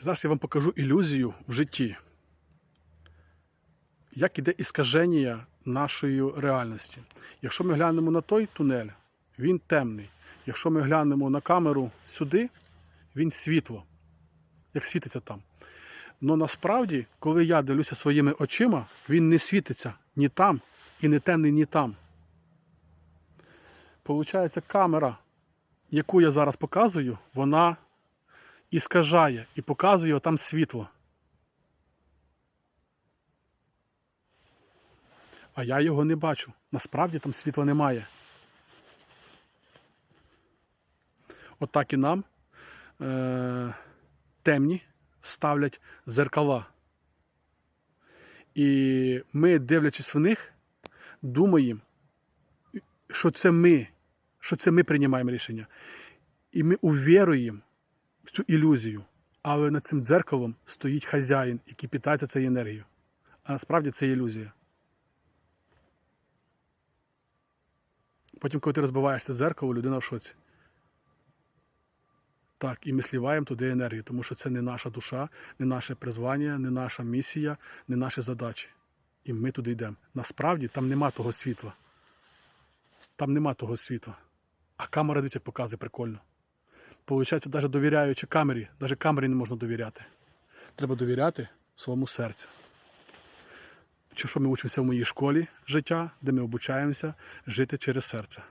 Зараз я вам покажу ілюзію в житті. Як іде іскаження нашої реальності. Якщо ми глянемо на той тунель, він темний. Якщо ми глянемо на камеру сюди, він світло, як світиться там. Но насправді, коли я дивлюся своїми очима, він не світиться ні там і не темний, ні там. Получається, камера, яку я зараз показую, вона іскажає і показує там світло. А я його не бачу. Насправді там світла немає. Отак і нам е- темні ставлять зеркала. І ми, дивлячись в них, думаємо, що це ми, що це ми приймаємо рішення. І ми увіруємо в цю ілюзію. Але над цим дзеркалом стоїть хазяїн, який питається цією енергією. А насправді це ілюзія. Потім, коли ти розбиваєш це дзеркало, людина в шоці. Так, і ми сліваємо туди енергію, тому що це не наша душа, не наше призвання, не наша місія, не наші задачі. І ми туди йдемо. Насправді там нема того світла. Там нема того світла. А камера дивіться, показує прикольно. Получається, навіть довіряючи камері, навіть камері не можна довіряти. Треба довіряти своєму серцю. Чи що ми учимося в моїй школі життя, де ми обучаємося жити через серце.